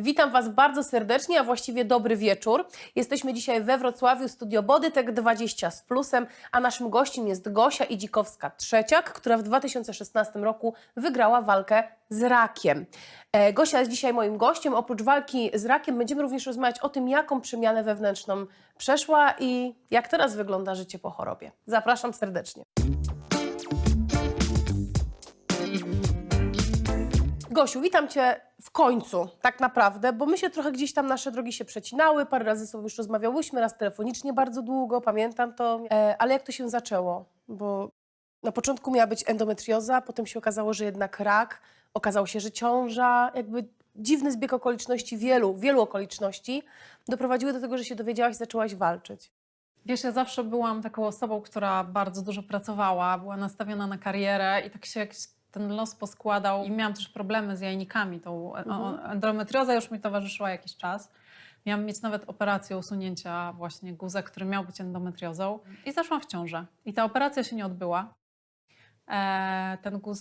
Witam Was bardzo serdecznie, a właściwie dobry wieczór. Jesteśmy dzisiaj we Wrocławiu, studio Bodytek 20 z plusem, a naszym gościem jest Gosia Idzikowska-Trzeciak, która w 2016 roku wygrała walkę z rakiem. E, Gosia jest dzisiaj moim gościem. Oprócz walki z rakiem będziemy również rozmawiać o tym, jaką przemianę wewnętrzną przeszła i jak teraz wygląda życie po chorobie. Zapraszam serdecznie. Gosiu, witam Cię w końcu, tak naprawdę, bo my się trochę gdzieś tam, nasze drogi się przecinały, parę razy sobie już rozmawiałyśmy, raz telefonicznie bardzo długo, pamiętam to, e, ale jak to się zaczęło? Bo na początku miała być endometrioza, potem się okazało, że jednak rak, okazało się, że ciąża, jakby dziwny zbieg okoliczności, wielu, wielu okoliczności doprowadziły do tego, że się dowiedziałaś i zaczęłaś walczyć. Wiesz, ja zawsze byłam taką osobą, która bardzo dużo pracowała, była nastawiona na karierę i tak się ten los poskładał i miałam też problemy z jajnikami. Tą Mhm. endometrioza już mi towarzyszyła jakiś czas. Miałam mieć nawet operację usunięcia właśnie guzek, który miał być endometriozą i zaszłam w ciążę. I ta operacja się nie odbyła. E, ten guz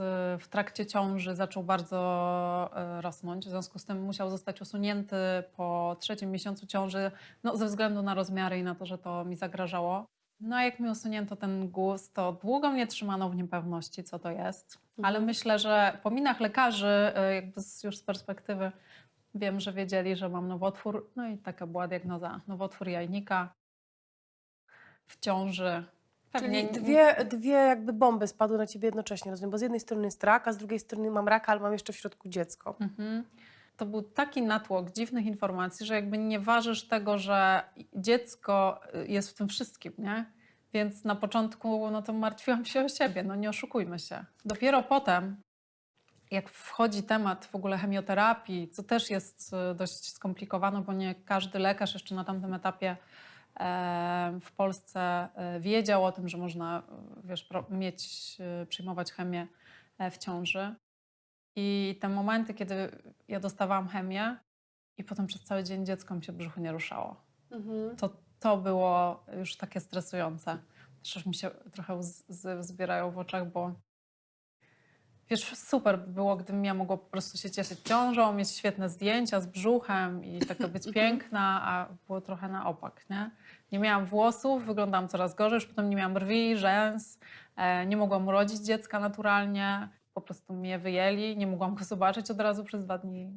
e, w trakcie ciąży zaczął bardzo e, rosnąć, w związku z tym musiał zostać usunięty po trzecim miesiącu ciąży, no, ze względu na rozmiary i na to, że to mi zagrażało. No jak mi usunięto ten guz, to długo mnie trzymano w niepewności, co to jest. Ale Mhm. myślę, że po minach lekarzy, e, jakby z, już z perspektywy, wiem, że wiedzieli, że mam nowotwór. No i taka była diagnoza. Nowotwór jajnika w ciąży. Pewnie Czyli dwie, dwie jakby bomby spadły na Ciebie jednocześnie, rozumiem, bo z jednej strony jest rak, a z drugiej strony mam raka, ale mam jeszcze w środku dziecko. Mhm. To był taki natłok dziwnych informacji, że jakby nie ważysz tego, że dziecko y, jest w tym wszystkim, nie? Więc na początku no to martwiłam się o siebie, no nie oszukujmy się. Dopiero potem, jak wchodzi temat w ogóle chemioterapii, co też jest y, dość skomplikowane, bo nie każdy lekarz jeszcze na tamtym etapie e, w Polsce e, wiedział o tym, że można y, wiesz, mieć, przyjmować chemię e, w ciąży. I te momenty, kiedy ja dostawałam chemię i potem przez cały dzień dziecko mi się w brzuchu nie ruszało, Mhm. to to było już takie stresujące. Też mi się trochę łzy zbierają w oczach, bo wiesz, super by było, gdybym ja mogła po prostu się cieszyć ciążą, mieć świetne zdjęcia z brzuchem i taka być piękna, a było trochę na opak, nie? Nie miałam włosów, wyglądałam coraz gorzej, już potem nie miałam brwi, rzęs, e, nie mogłam urodzić dziecka naturalnie, po prostu mnie wyjęli, nie mogłam go zobaczyć od razu przez dwa dni.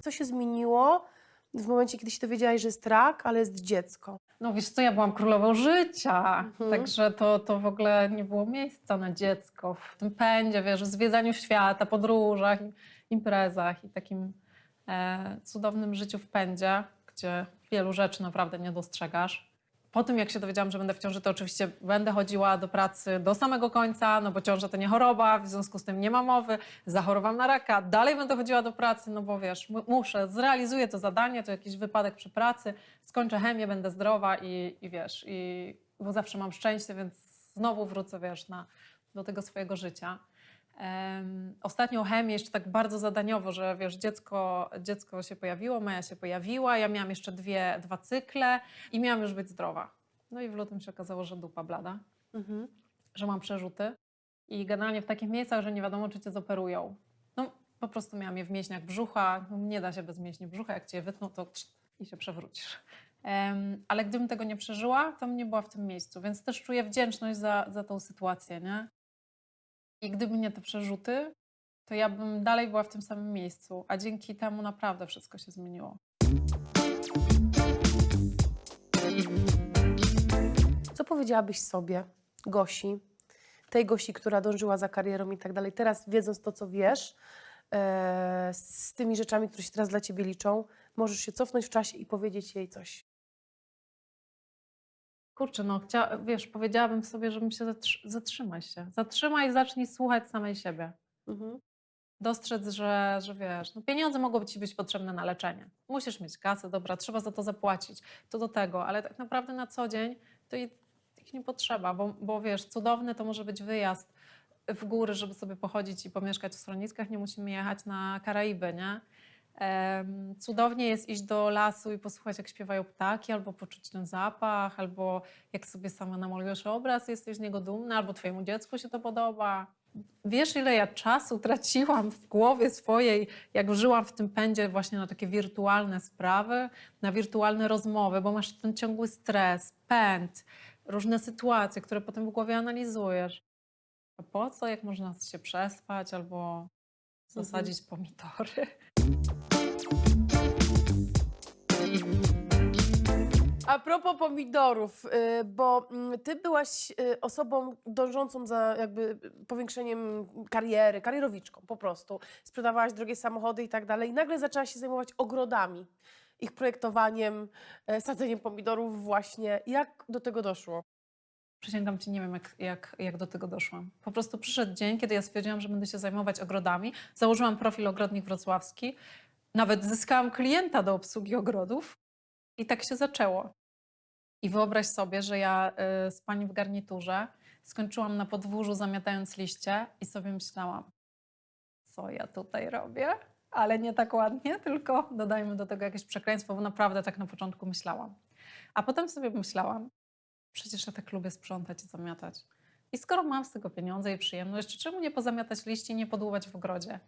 Co się zmieniło w momencie, kiedy się dowiedziałaś, że jest rak, ale jest dziecko? No wiesz co, ja byłam królową życia, Mhm. także to, to w ogóle nie było miejsca na dziecko w tym pędzie, wiesz, w zwiedzaniu świata, podróżach, imprezach i takim e, cudownym życiu w pędzie, gdzie wielu rzeczy naprawdę nie dostrzegasz. Po tym, jak się dowiedziałam, że będę w ciąży, to oczywiście będę chodziła do pracy do samego końca, no bo ciąża to nie choroba, w związku z tym nie ma mowy, zachorowałam na raka, dalej będę chodziła do pracy, no bo wiesz, mu- muszę, zrealizuję to zadanie, to jakiś wypadek przy pracy, skończę chemię, będę zdrowa i, i wiesz, i, bo zawsze mam szczęście, więc znowu wrócę, wiesz, na, do tego swojego życia. Um, ostatnią chemię jeszcze tak bardzo zadaniowo, że wiesz, dziecko, dziecko się pojawiło, Maja się pojawiła, ja miałam jeszcze dwie, dwa cykle i miałam już być zdrowa. No i w lutym się okazało, że dupa blada, Mhm. że mam przerzuty i generalnie w takich miejscach, że nie wiadomo, czy cię zoperują. No po prostu miałam je w mięśniach brzucha, no, nie da się bez mięśni brzucha, jak cię je wytną, to i się przewrócisz. Em, ale gdybym tego nie przeżyła, to bym nie była w tym miejscu, więc też czuję wdzięczność za, za tą sytuację, nie? I gdyby nie te przerzuty, to ja bym dalej była w tym samym miejscu, a dzięki temu naprawdę wszystko się zmieniło. Co powiedziałabyś sobie, Gosi, tej Gosi, która dążyła za karierą i tak dalej, teraz wiedząc to, co wiesz, e, z tymi rzeczami, które się teraz dla Ciebie liczą, możesz się cofnąć w czasie i powiedzieć jej coś. Kurczę, no chcia, wiesz, powiedziałabym sobie, żebym się zatrzy- zatrzymaj się. Zatrzymaj i zacznij słuchać samej siebie. Mhm. Dostrzec, że, że wiesz, no pieniądze mogą ci być potrzebne na leczenie. Musisz mieć kasę, dobra, trzeba za to zapłacić. To do tego, ale tak naprawdę na co dzień to ich nie potrzeba, bo, bo wiesz, cudowny to może być wyjazd w góry, żeby sobie pochodzić i pomieszkać w schroniskach. Nie musimy jechać na Karaiby, nie? Cudownie jest iść do lasu i posłuchać, jak śpiewają ptaki, albo poczuć ten zapach, albo jak sobie sama namalujesz obraz, jesteś z niego dumna, albo twojemu dziecku się to podoba. Wiesz, ile ja czasu traciłam w głowie swojej, jak żyłam w tym pędzie właśnie na takie wirtualne sprawy, na wirtualne rozmowy, bo masz ten ciągły stres, pęd, różne sytuacje, które potem w głowie analizujesz. A po co, jak można się przespać albo zasadzić pomidory? A propos pomidorów, y, bo mm, ty byłaś y, osobą dążącą za jakby powiększeniem kariery, karierowiczką po prostu. Sprzedawałaś drogie samochody i tak dalej. I nagle zaczęłaś się zajmować ogrodami, ich projektowaniem, e, sadzeniem pomidorów właśnie. Jak do tego doszło? Przysięgam ci, nie wiem, jak, jak, jak do tego doszłam. Po prostu przyszedł dzień, kiedy ja stwierdziłam, że będę się zajmować ogrodami. Założyłam profil Ogrodnik Wrocławski. Nawet zyskałam klienta do obsługi ogrodów. I tak się zaczęło. I wyobraź sobie, że ja y, z pani w garniturze skończyłam na podwórzu zamiatając liście i sobie myślałam, co ja tutaj robię? Ale nie tak ładnie, tylko dodajmy do tego jakieś przekleństwo, bo naprawdę tak na początku myślałam. A potem sobie myślałam, przecież ja tak lubię sprzątać i zamiatać. I skoro mam z tego pieniądze i przyjemność, czemu nie pozamiatać liści i nie podłubać w ogrodzie?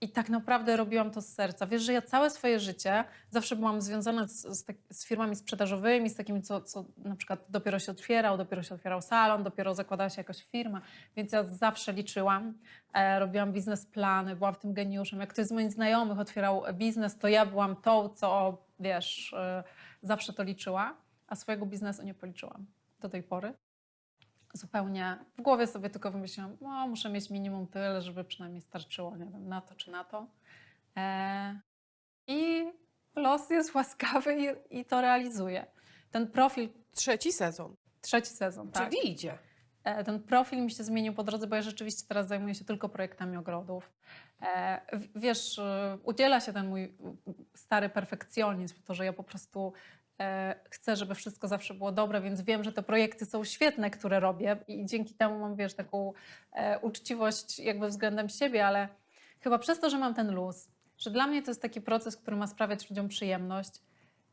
I tak naprawdę robiłam to z serca. Wiesz, że ja całe swoje życie zawsze byłam związana z, z, tak, z firmami sprzedażowymi, z takimi, co, co na przykład dopiero się otwierał, dopiero się otwierał salon, dopiero zakładała się jakaś firma, więc ja zawsze liczyłam, e, robiłam biznesplany, byłam w tym geniuszem. Jak ktoś z moich znajomych otwierał biznes, to ja byłam tą, co, wiesz, e, zawsze to liczyła, a swojego biznesu nie policzyłam do tej pory. Zupełnie w głowie sobie tylko wymyśliłam, no, muszę mieć minimum tyle, żeby przynajmniej starczyło, nie wiem, na to czy na to. E, I los jest łaskawy i, i to realizuje. Ten profil, Trzeci sezon, trzeci sezon, tak? czyli idzie. E, Ten profil mi się zmienił po drodze, bo ja rzeczywiście teraz zajmuję się tylko projektami ogrodów. E, Wiesz, udziela się ten mój stary perfekcjonizm, to, że ja po prostu chcę, żeby wszystko zawsze było dobre, więc wiem, że te projekty są świetne, które robię i dzięki temu mam, wiesz, taką e, uczciwość jakby względem siebie, ale chyba przez to, że mam ten luz, że dla mnie to jest taki proces, który ma sprawiać ludziom przyjemność,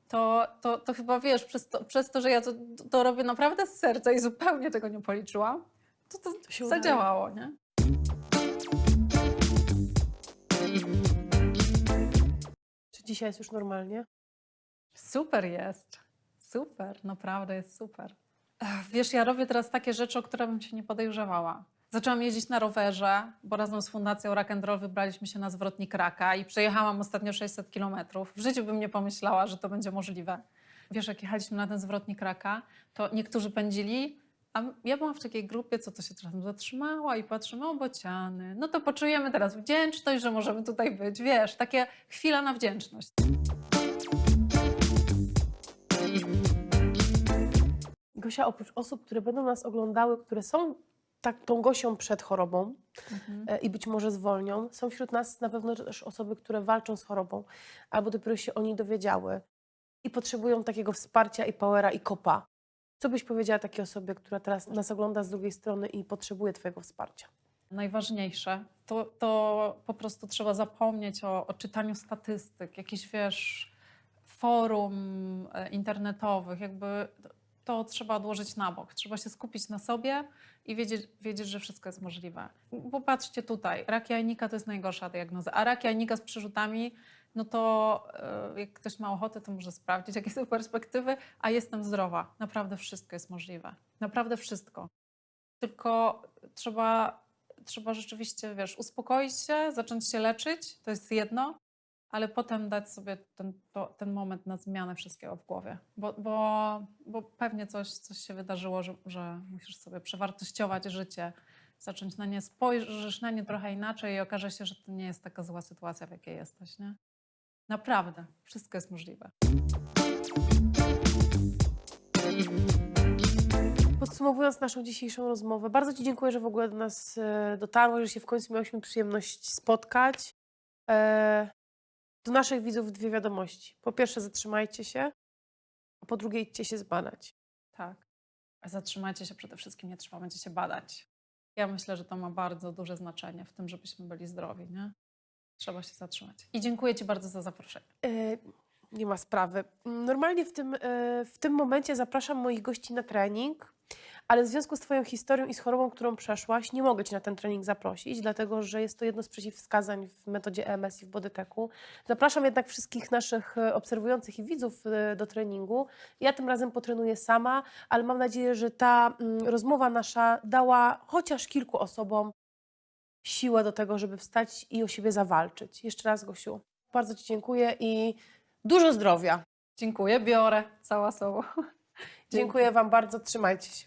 to, to, to chyba wiesz, przez to, przez to że ja to, to robię naprawdę z serca i zupełnie tego nie policzyłam, to to, To zadziałało, nie? Czy dzisiaj jest już normalnie? Super jest. Super, naprawdę jest super. Wiesz, ja robię teraz takie rzeczy, o które bym się nie podejrzewała. Zaczęłam jeździć na rowerze, bo razem z Fundacją Rock and Roll wybraliśmy się na zwrotnik Raka i przejechałam ostatnio 600 kilometrów. W życiu bym nie pomyślała, że to będzie możliwe. Wiesz, jak jechaliśmy na ten zwrotnik Raka, to niektórzy pędzili, a ja byłam w takiej grupie, co to się czasem zatrzymała i patrzymy, o bociany. No to poczujemy teraz wdzięczność, że możemy tutaj być. Wiesz, takie chwila na wdzięczność. Gosia, oprócz osób, które będą nas oglądały, które są tak, tą Gosią przed chorobą e, i być może zwolnią, są wśród nas na pewno też osoby, które walczą z chorobą albo dopiero się o niej dowiedziały i potrzebują takiego wsparcia i powera i kopa. Co byś powiedziała takiej osobie, która teraz nas ogląda z drugiej strony i potrzebuje Twojego wsparcia? najważniejsze, to, to po prostu trzeba zapomnieć o, o czytaniu statystyk, jakichś wiesz, forum e, internetowych, jakby to, trzeba odłożyć na bok. Trzeba się skupić na sobie i wiedzieć, wiedzieć, że wszystko jest możliwe. Popatrzcie tutaj, rak jajnika to jest najgorsza diagnoza, a rak jajnika z przyrzutami, no to e, jak ktoś ma ochotę, to może sprawdzić, jakie są perspektywy, a jestem zdrowa. Naprawdę wszystko jest możliwe. Naprawdę wszystko. Tylko trzeba trzeba rzeczywiście, wiesz, uspokoić się, zacząć się leczyć, to jest jedno, ale potem dać sobie ten, to, ten moment na zmianę wszystkiego w głowie, bo, bo, bo pewnie coś, coś się wydarzyło, że, że musisz sobie przewartościować życie, zacząć na nie, spojrzysz na nie trochę inaczej i okaże się, że to nie jest taka zła sytuacja, w jakiej jesteś, nie? Naprawdę, wszystko jest możliwe. Podsumowując naszą dzisiejszą rozmowę, bardzo Ci dziękuję, że w ogóle do nas e, dotarłeś, że się w końcu miałyśmy przyjemność spotkać. Do naszych widzów dwie wiadomości. Po pierwsze, zatrzymajcie się, a po drugie, idźcie się zbadać. Tak. A Zatrzymajcie się przede wszystkim, nie trzeba będzie się badać. Ja myślę, że to ma bardzo duże znaczenie w tym, żebyśmy byli zdrowi, nie? Trzeba się zatrzymać. I dziękuję Ci bardzo za zaproszenie. E, nie ma sprawy. Normalnie w tym, e, w tym momencie zapraszam moich gości na trening. Ale w związku z Twoją historią i z chorobą, którą przeszłaś, nie mogę Cię na ten trening zaprosić, dlatego że jest to jedno z przeciwwskazań w metodzie EMS i w Bodyteku. Zapraszam jednak wszystkich naszych e, obserwujących i widzów e, do treningu. Ja tym razem potrenuję sama, ale mam nadzieję, że ta mm, rozmowa nasza dała chociaż kilku osobom siłę do tego, żeby wstać i o siebie zawalczyć. Jeszcze raz, Gosiu, bardzo Ci dziękuję i dużo zdrowia. Dziękuję, biorę cała sobą. Dziękuję Wam bardzo, trzymajcie się.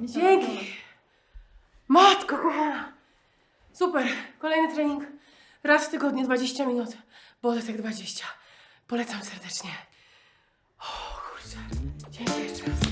Dzięki. Matko kochana. Super. Kolejny trening. Raz w tygodniu 20 minut. Boletek 20. Polecam serdecznie. O kurczę. Dzięki jeszcze